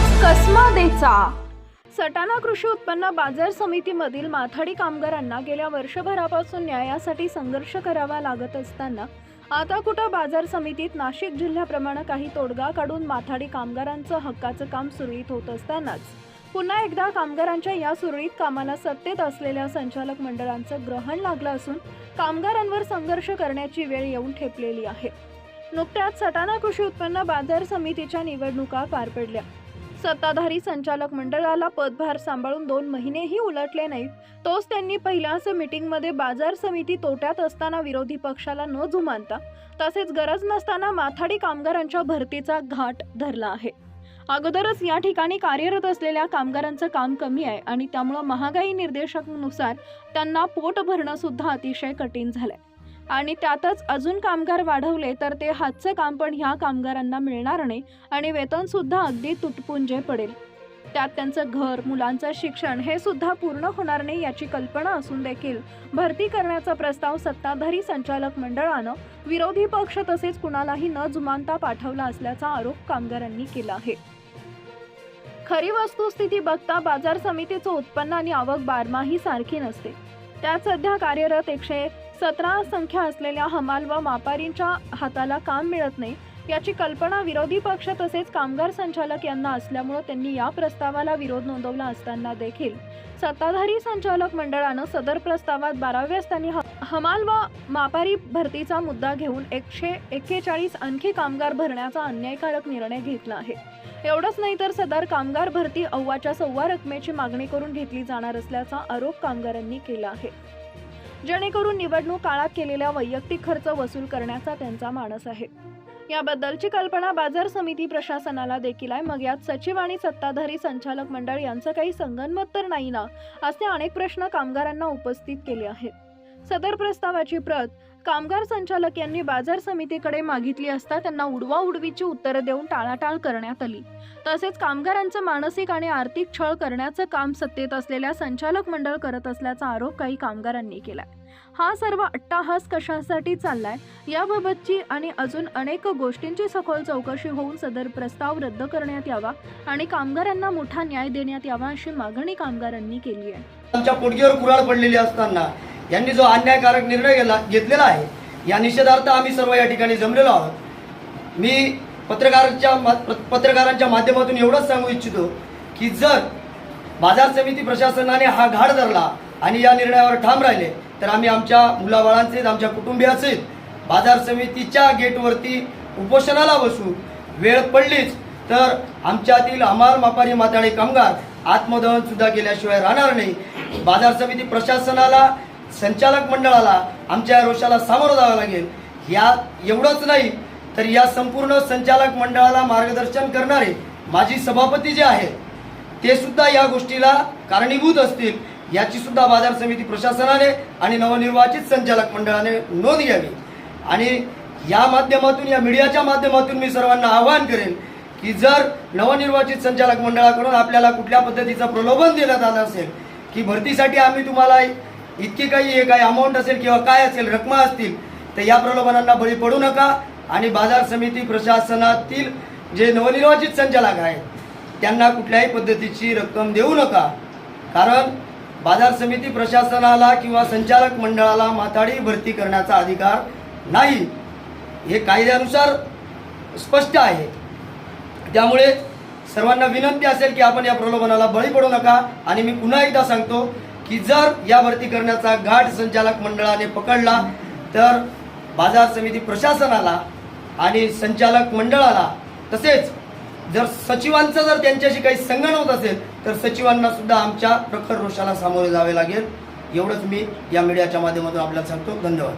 कसमादेचा. सटाणा कृषी उत्पन्न बाजार समितीमधील माथाडी कामगारांना गेल्या वर्षभरापासून न्यायासाठी संघर्ष करावा लागत असताना आता कुठं बाजार समितीत नाशिक जिल्ह्याप्रमाणे काही तोडगा काढून माथाडी कामगारांचं हक्काचं काम सुरळीत होत असतानाच पुन्हा एकदा कामगारांच्या या सुरळीत कामाला सत्तेत असलेल्या संचालक मंडळांचं ग्रहण लागलं असून कामगारांवर संघर्ष करण्याची वेळ येऊन ठेपलेली आहे. नुकत्याच सटाणा कृषी उत्पन्न बाजार समितीच्या निवडणुका पार पडल्या. सत्ताधारी संचालक मंडळाला पदभार सांभाळून दोन महिनेही उलटले नाहीत. तोच त्यांनी पहिल्याच मीटिंगमध्ये बाजार समिती तोट्यात असताना विरोधी पक्षाला न जुमानता तसेच गरज नसताना माथाडी कामगारांच्या भरतीचा घाट धरला आहे. अगोदरच या ठिकाणी कार्यरत असलेल्या कामगारांचं काम कमी आहे आणि त्यामुळं महागाई निर्देशकानुसार त्यांना पोट भरणं सुद्धा अतिशय कठीण झालंय. आणि त्यातच अजून कामगार वाढवले तर ते हातचं काम पण ह्या कामगारांना मिळणार नाही आणि वेतनसुद्धा अगदी तुटपुंजे पडेल. त्यात त्यांचं घर मुलांचं शिक्षण हे सुद्धा पूर्ण होणार नाही याची कल्पना असून देखील भरती करण्याचा प्रस्ताव सत्ताधारी संचालक मंडळानं विरोधी पक्ष तसेच कुणालाही न जुमानता पाठवला असल्याचा आरोप कामगारांनी केला आहे. खरी वस्तुस्थिती बघता बाजार समितीचं उत्पन्न आणि आवक बारमाही सारखी नसते. त्यात सध्या कार्यरत एकशे सतरा संख्या असलेल्या हमाल व मापारींच्या हाताला काम मिळत नाही याची कल्पना विरोधी पक्ष तसेच कामगार संचालक यांना असल्यामुळे त्यांनी या प्रस्तावाला विरोध नोंदवला असताना देखील. सत्ताधारी संचालक मंडळानं सदर प्रस्तावात बाराव्या स्थानी हमाल व मापारी भरतीचा मुद्दा घेऊन एकशे एक्केचाळीस आणखी कामगार भरण्याचा अन्यायकारक निर्णय घेतला आहे. एवढंच नाही तर सदर कामगार भरती अव्वाच्या सव्वा रकमेची मागणी करून घेतली जाणार असल्याचा आरोप कामगारांनी केला आहे. जेणेकरून निवडणूक काळात केलेला वैयक्तिक खर्च वसूल करण्याचा त्यांचा मानस आहे. याबद्दलची कल्पना बाजार समिती प्रशासनाला देखील आहे. मग यात सचिव आणि सत्ताधारी संचालक मंडळ यांचं काही संगनमत तर नाही ना असे अनेक प्रश्न कामगारांना उपस्थित केले आहेत. सदर प्रस्तावाची प्रत कामगार संचालक यांनी बाजार समितीकडे मागितली असता त्यांना उडवा उडवीची उत्तरं देऊन टाळाटाळ करण्यात आली. तसेच कामगारांचं मानसिक आणि आर्थिक छळ करण्याचं काम सत्तेत असलेल्या संचालक मंडळ करत असल्याचा आरोप काही कामगारांनी केला हा सर्व अट्टाहास कशासाठी चाललाय? याबाबतची आणि अजून अनेक गोष्टींची सखोल चौकशी होऊन सदर प्रस्ताव रद्द करण्यात यावा आणि कामगारांना मोठा न्याय देण्यात यावा अशी मागणी कामगारांनी केली आहे. आमच्या पोटगीवर कुराड पडलेली असताना यांनी जो अन्यायकारक निर्णय घेला घेतलेला आहे या निषेधार्थ आम्ही सर्व या ठिकाणी जमलेलो आहोत. मी पत्रकारांच्या मा- पत्रकारांच्या माध्यमातून एवढंच सांगू इच्छितो की जर बाजार समिती प्रशासनाने हा घाड धरला आणि या निर्णयावर ठाम राहिले तर आम्ही आमच्या मुलाबाळांचे आमच्या कुटुंबियाचे बाजार समितीच्या गेटवरती उपोषणाला बसू. वेळ पडलीच तर आमच्यातील अमाल मापारी माताळे कामगार आत्मदहन सुद्धा केल्याशिवाय राहणार नाही. बाजार समिती प्रशासनाला संचालक मंडळाला आमच्या या रोषाला सामोरं जावं लागेल. या एवढंच नाही तर या संपूर्ण संचालक मंडळाला मार्गदर्शन करणारे माजी सभापती जे आहेत ते सुद्धा या गोष्टीला कारणीभूत असतील याची सुद्धा बाजार समिती प्रशासनाने आणि नवनिर्वाचित संचालक मंडळाने नोंद घ्यावी. आणि या माध्यमातून या मीडियाच्या माध्यमातून मी सर्वांना आवाहन करेन की जर नवनिर्वाचित संचालक मंडळाकडून आपल्याला कुठल्या पद्धतीचं प्रलोभन देण्यात आलं असेल की भरतीसाठी आम्ही तुम्हाला इतकी काही हे काही अमाऊंट असेल किंवा काय असेल रकमा असतील तर या प्रलोभनांना बळी पडू नका. आणि बाजार समिती प्रशासनातील जे नवनिर्वाचित संचालक आहेत त्यांना कुठल्याही पद्धतीची रक्कम देऊ नका. कारण बाजार समिती प्रशासनाला किंवा संचालक मंडळाला माथाडी भरती करण्याचा अधिकार नाही. हे कायद्यानुसार स्पष्ट आहे. त्यामुळे सर्वांना विनंती असेल की आपण या प्रलोभनाला बळी पडू नका. आणि मी पुन्हा एकदा सांगतो की जर या भरती करण्याचा घाट संचालक मंडळाने पकडला तर बाजार समिती प्रशासनाला आणि संचालक मंडळाला तसेच जर सचिवांचं जर त्यांच्याशी काही संगण होत असेल तर सचिवांना सुद्धा आमच्या प्रखर रोषाला सामोरे जावे लागेल. एवढंच मी या मीडियाच्या माध्यमातून आपल्याला सांगतो. धन्यवाद.